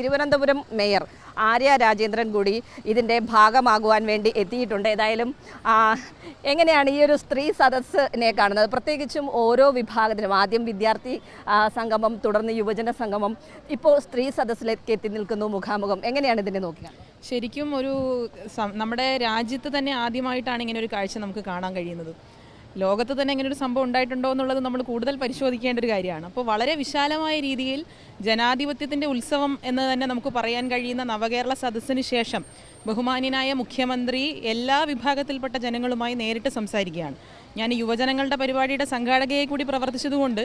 Thiruvananthapuram mayor Arya Rajendran കൂടി ഇതിന്റെ ഭാഗമാകുവാൻ വേണ്ടി എത്തിയിട്ടുണ്ട്. ഏതായാലും എങ്ങനെയാണ് ഈ ഒരു സ്ത്രീ സദസ്സിനെ കാണുന്നത്? പ്രത്യേകിച്ചും ഓരോ വിഭാഗത്തിനും ആദ്യം വിദ്യാർത്ഥി സംഗമം തുടർന്ന് യുവജന സംഗമം ഇപ്പോൾ സ്ത്രീ സദസ്സിലേക്ക് എത്തി നിൽക്കുന്നു മുഖാമുഖം. എങ്ങനെയാണ് ഇതിനെ നോക്കുക? ശരിക്കും ഒരു നമ്മുടെ രാജ്യത്ത് തന്നെ ആദ്യമായിട്ടാണ് ഇങ്ങനെ ഒരു കാഴ്ച നമുക്ക് കാണാൻ കഴിയുന്നത്. ലോകത്ത് തന്നെ ഇങ്ങനെ ഒരു സംഭവം ഉണ്ടായിട്ടുണ്ടോ എന്നുള്ളത് നമ്മൾ കൂടുതൽ പരിശോധിക്കേണ്ട ഒരു കാര്യമാണ്. അപ്പോൾ വളരെ വിശാലമായ രീതിയിൽ ജനാധിപത്യത്തിന്റെ ഉത്സവം എന്ന് തന്നെ നമുക്ക് പറയാൻ കഴിയുന്ന നവകേരള സദസ്സിന് ശേഷം ബഹുമാന്യനായ മുഖ്യമന്ത്രി എല്ലാ വിഭാഗത്തിൽപ്പെട്ട ജനങ്ങളുമായി നേരിട്ട് സംസാരിക്കുകയാണ്. ഞാൻ യുവജനങ്ങളുടെ പരിപാടിയുടെ സംഘാടകയെ കൂടി പ്രവർത്തിച്ചതുകൊണ്ട്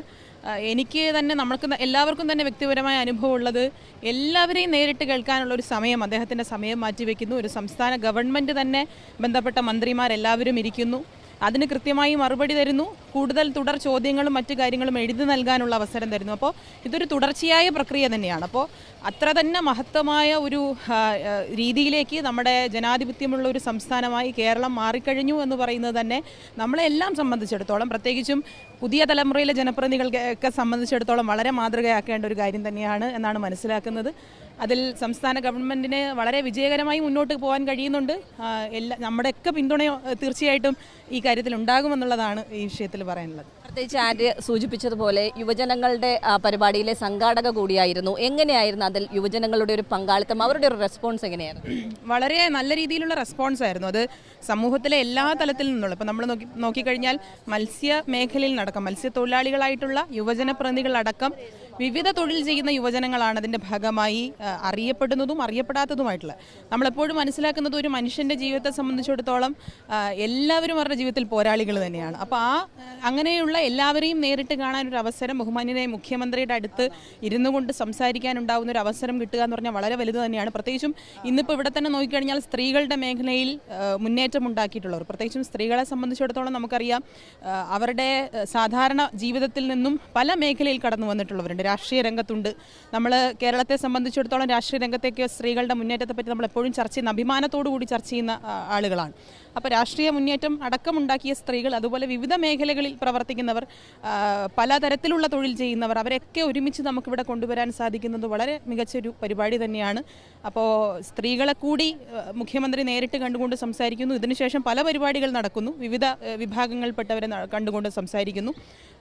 എനിക്ക് തന്നെ നമ്മൾക്ക് എല്ലാവർക്കും തന്നെ വ്യക്തിപരമായ അനുഭവം ഉള്ളത് എല്ലാവരെയും നേരിട്ട് കേൾക്കാനുള്ള ഒരു സമയം അദ്ദേഹത്തിന്റെ സമയം മാറ്റിവെക്കുന്നു. ഒരു സംസ്ഥാന ഗവൺമെന്റ് തന്നെ ബന്ധപ്പെട്ട മന്ത്രിമാരെല്ലാവരും ഇരിക്കുന്നു. അതിന് കൃത്യമായി മറുപടി തരുന്നു. കൂടുതൽ തുടർ ചോദ്യങ്ങളും മറ്റു കാര്യങ്ങളും എഴുതി നൽകാനുള്ള അവസരം തരുന്നു. അപ്പോൾ ഇതൊരു തുടർച്ചയായ പ്രക്രിയ തന്നെയാണ്. അപ്പോൾ അത്ര തന്നെ മഹത്തമായ ഒരു രീതിയിലേക്ക് നമ്മുടെ ജനാധിപത്യമുള്ള ഒരു സംസ്ഥാനമായി കേരളം മാറിക്കഴിഞ്ഞു എന്ന് പറയുന്നത് തന്നെ നമ്മളെല്ലാം സംബന്ധിച്ചിടത്തോളം പ്രത്യേകിച്ചും പുതിയ തലമുറയിലെ ജനപ്രതിനിധികൾക്കൊക്കെ സംബന്ധിച്ചിടത്തോളം വളരെ മാതൃകയാക്കേണ്ട ഒരു കാര്യം തന്നെയാണ് എന്നാണ് മനസ്സിലാക്കുന്നത്. അതിൽ സംസ്ഥാന ഗവൺമെന്റിന് വളരെ വിജയകരമായി മുന്നോട്ട് പോകാൻ കഴിയുന്നുണ്ട്. എല്ലാ നമ്മുടെയൊക്കെ പിന്തുണ തീർച്ചയായിട്ടും ഈ കാര്യത്തിൽ ഉണ്ടാകുമെന്നുള്ളതാണ് ഈ വിഷയത്തിൽ പറയാനുള്ളത്. പ്രത്യേകിച്ച് ആര്യ സൂചിപ്പിച്ചതുപോലെ യുവജനങ്ങളുടെ പരിപാടിയിലെ സംഘാടക കൂടിയായിരുന്നു. എങ്ങനെയായിരുന്നു അതിൽ യുവജനങ്ങളുടെ ഒരു പങ്കാളിത്തം? അവരുടെ ഒരു റെസ്പോൺസ് എങ്ങനെയായിരുന്നു? വളരെ നല്ല രീതിയിലുള്ള റെസ്പോൺസ് ആയിരുന്നു. അത് സമൂഹത്തിലെ എല്ലാ തലത്തിൽ നിന്നുള്ള ഇപ്പം നമ്മൾ നോക്കി നോക്കിക്കഴിഞ്ഞാൽ മത്സ്യ മേഖലയിൽ നടക്കം മത്സ്യത്തൊഴിലാളികളായിട്ടുള്ള യുവജന പ്രതിനിധികളടക്കം വിവിധ തൊഴിൽ ചെയ്യുന്ന യുവജനങ്ങളാണ് അതിന്റെ ഭാഗമായി അറിയപ്പെടുന്നതും അറിയപ്പെടാത്തതുമായിട്ടുള്ള. നമ്മളെപ്പോഴും മനസ്സിലാക്കുന്നത് ഒരു മനുഷ്യന്റെ ജീവിതത്തെ സംബന്ധിച്ചിടത്തോളം എല്ലാവരും അവരുടെ ജീവിതത്തിൽ പോരാളികൾ തന്നെയാണ്. അപ്പോൾ ആ, അങ്ങനെയുള്ള എല്ലാവരെയും നേരിട്ട് കാണാൻ ഒരു അവസരം ബഹുമാന്യനായ മുഖ്യമന്ത്രിയുടെ അടുത്ത് ഇരുന്നു കൊണ്ട് സംസാരിക്കാനുണ്ടാവുന്ന ഒരു അവസരം കിട്ടുക എന്ന് പറഞ്ഞാൽ വളരെ വലുത് തന്നെയാണ്. പ്രത്യേകിച്ചും ഇന്നിപ്പോൾ ഇവിടെ തന്നെ നോക്കിക്കഴിഞ്ഞാൽ സ്ത്രീകളുടെ മേഖലയിൽ മുന്നേറ്റം ഉണ്ടാക്കിയിട്ടുള്ളവർ. പ്രത്യേകിച്ചും സ്ത്രീകളെ സംബന്ധിച്ചിടത്തോളം നമുക്കറിയാം അവരുടെ സാധാരണ ജീവിതത്തിൽ നിന്നും പല മേഖലയിൽ കടന്നു വന്നിട്ടുള്ളവരുണ്ട്. രാഷ്ട്രീയ രംഗത്തുണ്ട്. നമ്മൾ കേരളത്തെ സംബന്ധിച്ചിടത്തോളം രാഷ്ട്രീയ രംഗത്തേക്ക് സ്ത്രീകളുടെ മുന്നേറ്റത്തെ പറ്റി നമ്മൾ എപ്പോഴും ചർച്ച ചെയ്യുന്ന അഭിമാനത്തോടു കൂടി ചർച്ച ചെയ്യുന്ന ആളുകളാണ്. അപ്പോൾ രാഷ്ട്രീയ മുന്നേറ്റം അടക്കമുണ്ടാക്കിയ സ്ത്രീകൾ അതുപോലെ വിവിധ മേഖലകളിൽ പ്രവർത്തിക്കുന്നവർ ആ, പലതരത്തിലുള്ള തൊഴിൽ ചെയ്യുന്നവർ അവരൊക്കെ ഒരുമിച്ച് നമുക്കിവിടെ കൊണ്ടുവരാൻ സാധിക്കുന്നത് വളരെ മികച്ചൊരു പരിപാടി തന്നെയാണ്. അപ്പോൾ സ്ത്രീകളെ കൂടി മുഖ്യമന്ത്രി നേരിട്ട് കണ്ടുകൊണ്ട് സംസാരിക്കുന്നു. ഇതിനുശേഷം പല പരിപാടികൾ നടക്കുന്നു. വിവിധ വിഭാഗങ്ങളിൽപ്പെട്ടവരെ കണ്ടുകൊണ്ട് സംസാരിക്കുന്നു.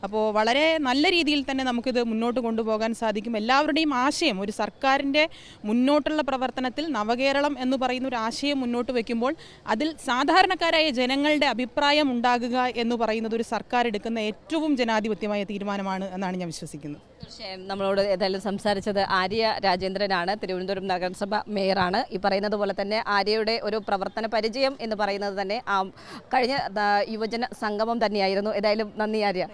അപ്പോൾ വളരെ നല്ല രീതിയിൽ തന്നെ നമുക്കിത് മുന്നോട്ട് കൊണ്ടുപോകാൻ സാധിക്കും. എല്ലാവരുടെയും ആശയം ഒരു സർക്കാരിന്റെ മുന്നോട്ടുള്ള പ്രവർത്തനത്തിൽ നവകേരളം എന്ന് പറയുന്ന ഒരു ആശയം മുന്നോട്ട് വയ്ക്കുമ്പോൾ അതിൽ സാധാരണക്കാരായ ജനങ്ങളുടെ അഭിപ്രായം ഉണ്ടാകുക എന്ന് പറയുന്നത് ഒരു സർക്കാർ എടുക്കുന്ന ഏറ്റവും ജനാധിപത്യമായ തീരുമാനമാണ് എന്നാണ് ഞാൻ വിശ്വസിക്കുന്നത്. തീർച്ചയായും നമ്മളോട് ഏതായാലും സംസാരിച്ചത് ആര്യ രാജേന്ദ്രനാണ്. തിരുവനന്തപുരം നഗരസഭ മേയറാണ്. ഈ പറയുന്നത് പോലെ തന്നെ ആര്യയുടെ ഒരു പ്രവർത്തന പരിചയം എന്ന് പറയുന്നത് തന്നെ കഴിഞ്ഞ യുവജന സംഗമം തന്നെയായിരുന്നു. ഏതായാലും നന്ദി ആര്യ.